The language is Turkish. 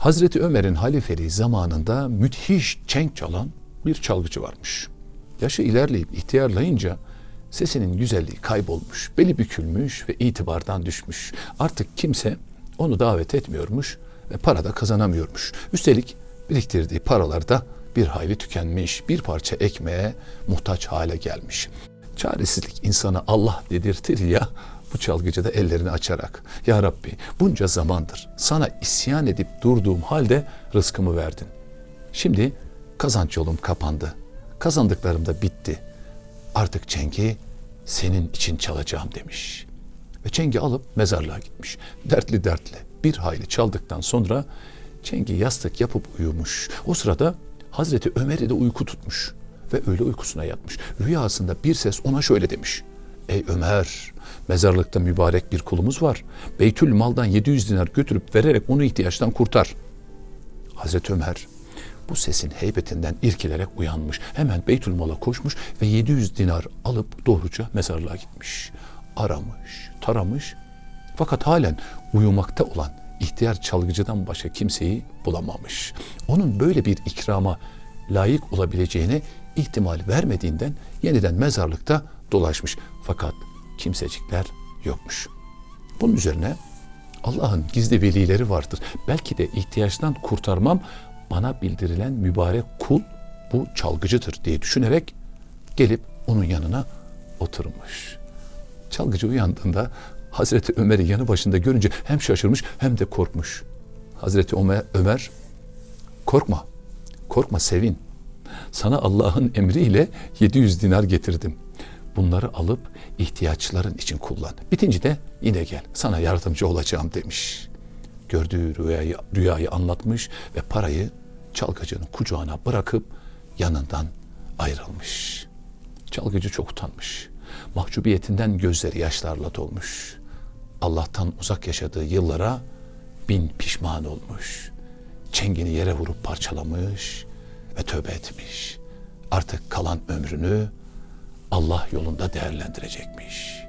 Hazreti Ömer'in halifeliği zamanında müthiş çenk çalan bir çalgıcı varmış. Yaşı ilerleyip ihtiyarlayınca sesinin güzelliği kaybolmuş, beli bükülmüş ve itibardan düşmüş. Artık kimse onu davet etmiyormuş ve para da kazanamıyormuş. Üstelik biriktirdiği paralar da bir hayli tükenmiş, bir parça ekmeğe muhtaç hale gelmiş. Çaresizlik insana Allah dedirtir ya, bu çalgıcı da ellerini açarak Ya Rabbi bunca zamandır sana isyan edip durduğum halde rızkımı verdin. Şimdi kazanç yolum kapandı. Kazandıklarım da bitti. Artık çengi senin için çalacağım demiş. Ve çengi alıp mezarlığa gitmiş. Dertli dertli bir hayli çaldıktan sonra çengi yastık yapıp uyumuş. O sırada Hazreti Ömer'i de uyku tutmuş ve öyle uykusuna yatmış. Rüyasında bir ses ona şöyle demiş. Ey Ömer, mezarlıkta mübarek bir kulumuz var. Beytül maldan 700 dinar götürüp vererek onu ihtiyaçtan kurtar. Hazreti Ömer bu sesin heybetinden irkilerek uyanmış. Hemen Beytül Mal'a koşmuş ve 700 dinar alıp doğruca mezarlığa gitmiş. Aramış, taramış fakat halen uyumakta olan ihtiyar çalgıcıdan başka kimseyi bulamamış. Onun böyle bir ikrama layık olabileceğine ihtimal vermediğinden yeniden mezarlıkta dolaşmış. Fakat kimsecikler yokmuş. Bunun üzerine Allah'ın gizli velileri vardır. Belki de ihtiyaçtan kurtarmam bana bildirilen mübarek kul bu çalgıcıdır diye düşünerek gelip onun yanına oturmuş. Çalgıcı uyandığında Hazreti Ömer'i yanı başında görünce hem şaşırmış hem de korkmuş. Hazreti Ömer, Ömer korkma, korkma sevin. Sana Allah'ın emriyle 700 dinar getirdim. Bunları alıp ihtiyaçların için kullan. Bitince de yine gel sana yardımcı olacağım demiş. Gördüğü rüyayı, rüyayı anlatmış ve parayı çalgıcının kucağına bırakıp yanından ayrılmış. Çalgıcı çok utanmış. Mahcubiyetinden gözleri yaşlarla dolmuş. Allah'tan uzak yaşadığı yıllara bin pişman olmuş. Çengini yere vurup parçalamış ve tövbe etmiş. Artık kalan ömrünü Allah yolunda değerlendirecekmiş.